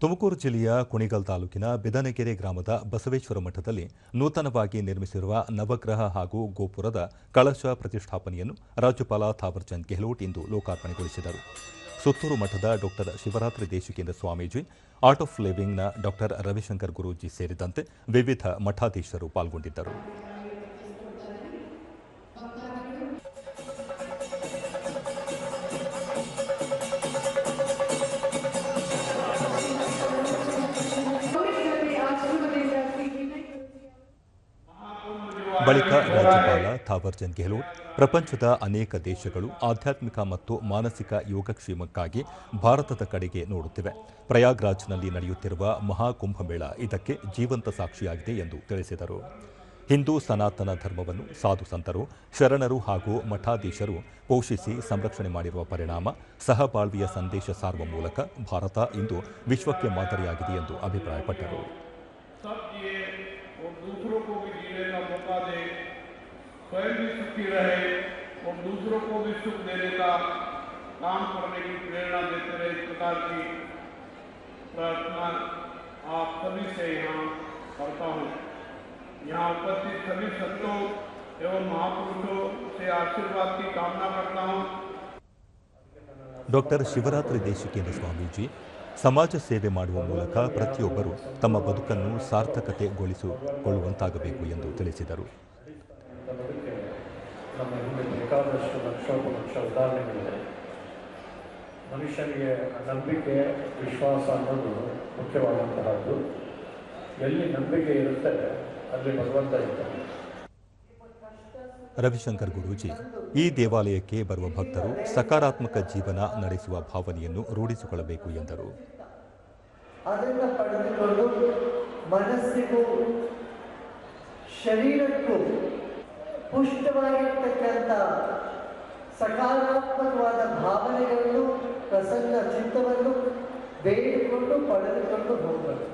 ತುಮಕೂರು ಜಿಲ್ಲೆಯ ಕುಣಿಗಲ್ ತಾಲೂಕಿನ ಬಿದನಗೆರೆ ಗ್ರಾಮದ ಬಸವೇಶ್ವರ ಮಠದಲ್ಲಿ ನೂತನವಾಗಿ ನಿರ್ಮಿಸಿರುವ ನವಗ್ರಹ ಹಾಗೂ ಗೋಪುರದ ಕಳಶ ಪ್ರತಿಷ್ಠಾಪನೆಯನ್ನು ರಾಜ್ಯಪಾಲ ಥಾವರ್ಚಂದ್ ಗೆಹ್ಲೋಟ್ ಇಂದು ಲೋಕಾರ್ಪಣೆಗೊಳಿಸಿದರು. ಸುತ್ತೂರು ಮಠದ doctor Shivarathri Deshikendra Swamiji, art of ಲಿವಿಂಗ್ನ doctor Ravishankar Guruji ಸೇರಿದಂತೆ ವಿವಿಧ ಮಠಾಧೀಶರು ಪಾಲ್ಗೊಂಡಿದ್ದರು. ಬಳಿಕ ರಾಜ್ಯಪಾಲ ಥಾವರ್ಚಂದ್ ಗೆಹ್ಲೋಟ್, ಪ್ರಪಂಚದ ಅನೇಕ ದೇಶಗಳು ಆಧ್ಯಾತ್ಮಿಕ ಮತ್ತು ಮಾನಸಿಕ ಯೋಗಕ್ಷೇಮಕ್ಕಾಗಿ ಭಾರತದ ಕಡೆಗೆ ನೋಡುತ್ತಿವೆ. ಪ್ರಯಾಗ್ರಾಜ್ನಲ್ಲಿ ನಡೆಯುತ್ತಿರುವ ಮಹಾಕುಂಭಮೇಳ ಇದಕ್ಕೆ ಜೀವಂತ ಸಾಕ್ಷಿಯಾಗಿದೆ ಎಂದು ತಿಳಿಸಿದರು. ಹಿಂದೂ ಸನಾತನ ಧರ್ಮವನ್ನು ಸಾಧು ಸಂತರು, ಶರಣರು ಹಾಗೂ ಮಠಾಧೀಶರು ಪೋಷಿಸಿ ಸಂರಕ್ಷಣೆ ಮಾಡಿರುವ ಪರಿಣಾಮ ಸಹಬಾಳ್ವೆಯ ಸಂದೇಶ ಸಾರುವ ಮೂಲಕ ಭಾರತ ಇಂದು ವಿಶ್ವಕ್ಕೆ ಮಾದರಿಯಾಗಿದೆ ಎಂದು ಅಭಿಪ್ರಾಯಪಟ್ಟರು. दूसरों को भी जीने का मौका दे, स्वयं भी सुखी रहे और दूसरों को भी सुख देने का काम करने की प्रेरणा देते रहे इस प्रकार की प्रार्थना आप सभी से यहाँ करता हूँ। यहाँ उपस्थित सभी संतों एवं महापुरुषों से आशीर्वाद की कामना करता हूँ। ಡಾಕ್ಟರ್ ಶಿವರಾತ್ರಿ ದೇಶಿಕೇಂದ್ರ ಸ್ವಾಮೀಜಿ ಸಮಾಜ ಸೇವೆ ಮಾಡುವ ಮೂಲಕ ಪ್ರತಿಯೊಬ್ಬರು ತಮ್ಮ ಬದುಕನ್ನು ಸಾರ್ಥಕತೆಗೊಳಿಸಿಕೊಳ್ಳುವಂತಾಗಬೇಕು ಎಂದು ತಿಳಿಸಿದರು. ಮನುಷ್ಯನಿಗೆ ನಂಬಿಕೆ, ವಿಶ್ವಾಸ ಅನ್ನೋದು ಮುಖ್ಯವಾದಂತಹದ್ದು. ಎಲ್ಲಿ ನಂಬಿಕೆ ಇರುತ್ತೆ, ಅಲ್ಲಿ ಭಗವಂತ ಇರ್ತಾನೆ. ರವಿಶಂಕರ್ ಗುರೂಜಿ, ಈ ದೇವಾಲಯಕ್ಕೆ ಬರುವ ಭಕ್ತರು ಸಕಾರಾತ್ಮಕ ಜೀವನ ನಡೆಸುವ ಭಾವನೆಯನ್ನು ರೂಢಿಸಿಕೊಳ್ಳಬೇಕು ಎಂದರು. ಅದನ್ನು ಪಡೆದುಕೊಂಡು ಮನಸ್ಸಿಗೂ, ಶರೀರಕ್ಕೂ ಪುಷ್ಟವಾಗಿರ್ತಕ್ಕಂಥ ಸಕಾರಾತ್ಮಕವಾದ ಭಾವನೆಗಳನ್ನು, ಪ್ರಸನ್ನ ಚಿತ್ತವನ್ನು ಬೇಡಿಕೊಂಡು ಪಡೆದುಕೊಂಡು ಹೋಗಬೇಕು.